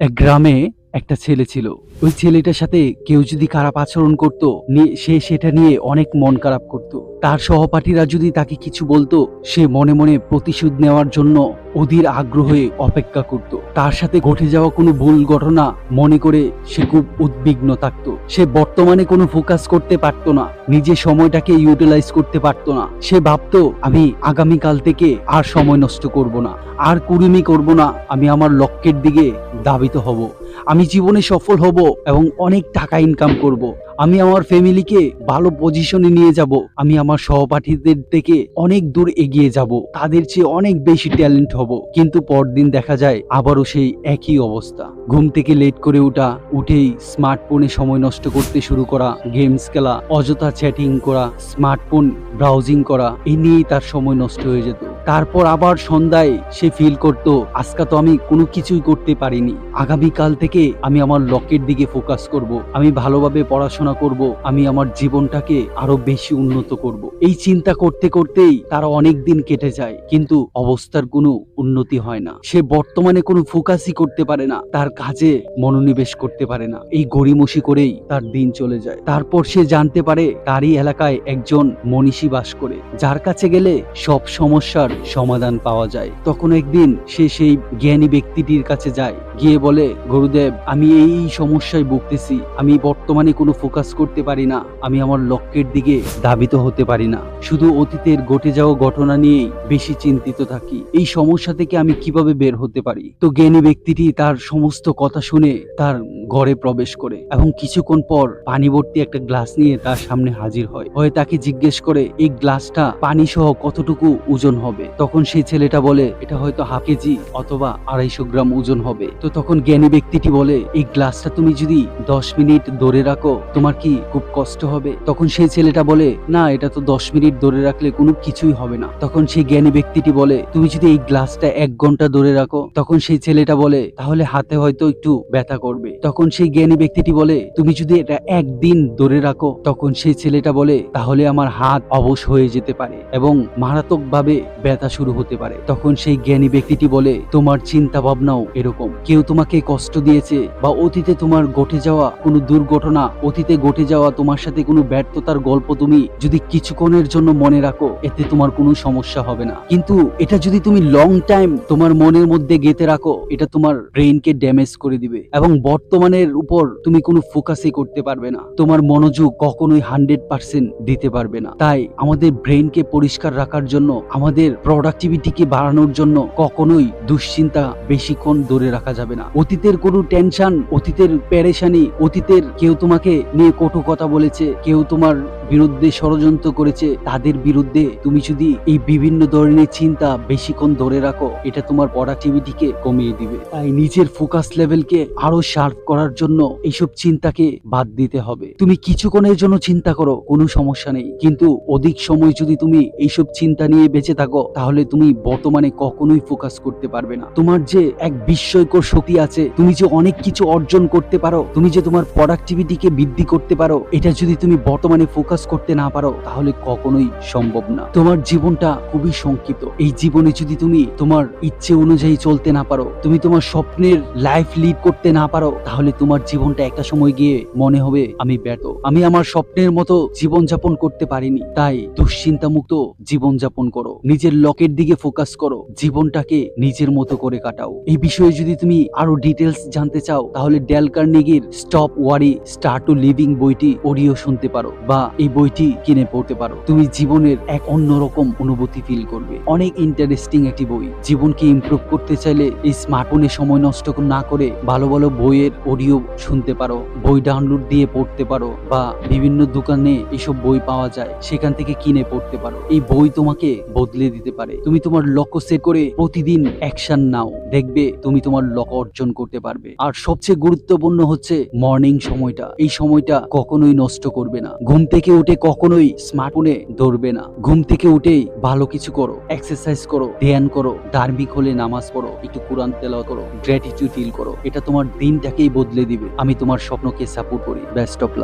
এক গ্রামে একটা ছেলে ছিল। ওই ছেলেটার সাথে কেউ যদি খারাপ আচরণ করত সে সেটা নিয়ে অনেক মন খারাপ করত। তার সহপাঠীরা যদি তাকে কিছু বলতো, সে মনে মনে প্রতিশোধ নেওয়ার জন্য অধীর আগ্রহে অপেক্ষা করত। তার সাথে ঘটে যাওয়া কোনো ভুল ঘটনা মনে করে সে খুব উদ্বিগ্ন থাকত। সে বর্তমানে কোনো ফোকাস করতে পারত না নিজের সময়টাকে ইউটিলাইজ করতে পারত না। সে ভাবতো, আমি আগামীকাল থেকে আর সময় নষ্ট করব না, আর কুড়িমি করব না, আমি আমার লক্ষ্যের দিকে দাবিত হব। আমি জীবনে সফল হব এবং অনেক টাকা ইনকাম করব। আমি আমার ফ্যামিলিকে ভালো পজিশনে নিয়ে যাব। আমি আমার সহপাঠীদের থেকে অনেক দূর এগিয়ে যাব। তাদের চেয়ে অনেক বেশি ট্যালেন্ট হব। কিন্তু পরদিন দেখা যায় আবারও সেই একই অবস্থা। ঘুম থেকে লেট করে ওঠা উঠেই স্মার্টফোনে সময় নষ্ট করতে শুরু করা গেমস খেলা, অযথা চ্যাটিং করা স্মার্টফোন ব্রাউজিং করা, এ নিয়েই তার সময় নষ্ট হয়ে যেত। তারপর আবার সন্ধ্যায় সে ফিল করত, আজকে তো আমি কোনো কিছুই করতে পারিনি। আগামীকাল থেকে আমি আমার লকের দিকে ফোকাস করব। আমি ভালোভাবে পড়াশোনা করব। আমি আমার জীবনটাকে আরও বেশি উন্নত করব। এই চিন্তা করতে করতেই তার অনেক দিন কেটে যায়, কিন্তু অবস্থার কোনো উন্নতি হয় না। সে বর্তমানে কোনো ফোকাসই করতে পারে না, তার কাজে মনোনিবেশ করতে পারে না। এই গড়িমসি করেই তার দিন চলে যায়। তারপর সে জানতে পারে তারই এলাকায় একজন মনীষী বাস করে, যার কাছে গেলে সব সমস্যার সমাধান পাওয়া যায়। তখন একদিন সে সেই জ্ঞানী ব্যক্তিটির কাছে যায়। গিয়ে বলে, গুরুদেব, আমি এই সমস্যায় ভুগতেছি। আমি বর্তমানে কোনো ফোকাস করতে পারি না। আমি আমার লক্ষ্যের দিকে দাবিত হতে পারি না। শুধু অতীতের ঘটে যাওয়া ঘটনা নিয়েই বেশি চিন্তিত থাকি। এই সমস্যা থেকে আমি কীভাবে বের হতে পারি? তো জ্ঞানী ব্যক্তিটি তার সমস্ত কথা শুনে তার ঘরে প্রবেশ করে এবং কিছুক্ষণ পর পানি ভর্তি একটা গ্লাস নিয়ে তার সামনে হাজির হয়। হয়ে তাকে জিজ্ঞেস করে, এই গ্লাসটা পানি সহ কতটুকু ওজন হবে? তখন সেই ছেলেটা বলে, এটা হয়তো হাফ কেজি অথবা আড়াইশো গ্রাম ওজন হবে। তো তখন জ্ঞানী ব্যক্তিটি বলে, এই গ্লাসটা তুমি যদি দশ মিনিট ধরে রাখো, তোমার কি খুব কষ্ট হবে? তখন সেই ছেলেটা বলে, না, এটা তো দশ মিনিট ধরে রাখলে কোনো কিছুই হবে না। তখন সেই জ্ঞানী ব্যক্তিটি বলে, তুমি যদি এই গ্লাসটা এক ঘণ্টা ধরে রাখো, তখন সেই ছেলেটা বলে, তাহলে হাতে হয়তো একটু ব্যথা করবে। তখন সেই জ্ঞানী ব্যক্তিটি বলে, তুমি যদি এটা একদিন ধরে রাখো, তখন সেই ছেলেটা বলে, তাহলে আমার হাত অবশ হয়ে যেতে পারে এবং মারাত্মক ভাবে ব্যথা শুরু হতে পারে। তখন সেই জ্ঞানী ব্যক্তিটি বলে, তোমার চিন্তা ভাবনাও এরকম। কেউ তোমাকে কষ্ট দিয়েছে বা অতীতে তোমার ঘটে যাওয়া কোনো দুর্ঘটনা, অতীতে ঘটে যাওয়া তোমার সাথে কোনো ব্যর্থতার গল্প তুমি যদি কিছুক্ষণের জন্য মনে রাখো, এতে তোমার কোনো সমস্যা হবে না। কিন্তু এটা যদি তুমি লং টাইম তোমার মনের মধ্যে গেঁথে রাখো, এটা তোমার ব্রেইনকে ড্যামেজ করে দিবে এবং বর্তমানের উপর তুমি কোনো ফোকাসই করতে পারবে না। তোমার মনোযোগ কখনোই হান্ড্রেড পার্সেন্ট দিতে পারবে না। তাই আমাদের ব্রেইনকে পরিষ্কার রাখার জন্য আমাদের প্রোডাক্টিভিটিকে বাড়ানোর জন্য কখনোই দুশ্চিন্তা বেশিক্ষণ ধরে রাখা যাবে না। অতীতের কোনো টেনশন অতীতের প্যারেশানি অতীতের কেউ তোমাকে নিয়ে কটু কথা বলেছে, কেউ তোমার বিরুদ্ধে ষড়যন্ত্র করেছে, তাদের বিরুদ্ধে তুমি যদি এই বিভিন্ন ধরনের চিন্তা বেশিক্ষণ ধরে রাখো, এটা তোমার প্রোডাক্টিভিটিকে কমিয়ে দিবে। তাই নিজের ফোকাস লেভেলকে আরও শার্প করার জন্য এইসব চিন্তাকে বাদ দিতে হবে। তুমি কিছুক্ষণের জন্য চিন্তা করো, কোনো সমস্যা নেই। কিন্তু অধিক সময় যদি তুমি এইসব চিন্তা নিয়ে বেঁচে থাকো, তাহলে তুমি বর্তমানে কখনোই ফোকাস করতে পারবে না। তোমার যে এক বিস্ময়কর শক্তি আছে, তুমি যে অনেক কিছু অর্জন করতে পারো, তুমি যে তোমার প্রোডাক্টিভিটিকে বৃদ্ধি করতে পারো, এটা যদি তুমি বর্তমানে ফোকাস করতে না পারো, তাহলে কখনোই সম্ভব না। তোমার জীবনটা খুবই সংক্ষিপ্ত। এই জীবনে যদি তুমি তোমার ইচ্ছে অনুযায়ী চলতে না পারো, তুমি তোমার স্বপ্নের লাইফ লিড করতে না পারো, তাহলে তোমার জীবনটা একটা সময় গিয়ে মনে হবে, আমি ব্যর্থ। আমি আমার স্বপ্নের মতো জীবন যাপন করতে পারিনি, তাই দুশ্চিন্তা মুক্ত জীবন যাপন করো। নিজের লকের দিকে ফোকাস করো। জীবনটাকে নিজের মতো করে কাটাও। এই বিষয়ে যদি তুমি আরও ডিটেলস জানতে চাও, তাহলে Dale কার্নেগির stop worry start to living বইটি অডিও শুনতে পারো, বা এই বইটি কিনে পড়তে পারো। তুমি জীবনের এক অন্যরকম অনুভূতি ফিল করবে। অনেক ইন্টারেস্টিং একটি বই। জীবনকে ইমপ্রুভ করতে চাইলে এই স্মার্টফোনে সময় নষ্ট না করে ভালো ভালো বইয়ের অডিও শুনতে পারো, বই ডাউনলোড দিয়ে পড়তে পারো বা বিভিন্ন দোকানে এইসব বই পাওয়া যায়, সেখান থেকে কিনে পড়তে পারো। এই বই তোমাকে বদলে দিতে পারে। তুমি তোমার লক্ষ্য সেট করে প্রতিদিন অ্যাকশন নাও। দেখবে তুমি তোমার লক্ষ্য অর্জন করতে পারবে। আর সবচেয়ে গুরুত্বপূর্ণ হচ্ছে মর্নিং সময়টা। এই সময়টা কখনোই নষ্ট করবে না। ঘুম থেকে উঠে কখনোই স্মার্টফোনে ধরবে না। ঘুম থেকে উঠেই ভালো কিছু করো এক্সারসাইজ করো, ধ্যান করো, ধার্মিক হলে নামাজ পড়ো, একটু কোরআন তেলাওয়াত করো গ্র্যাটিটিউড ফিল করো। এটা তোমার দিনটাকেই বদলে দিবে। আমি তোমার স্বপ্নকে সাপোর্ট করি। Best of luck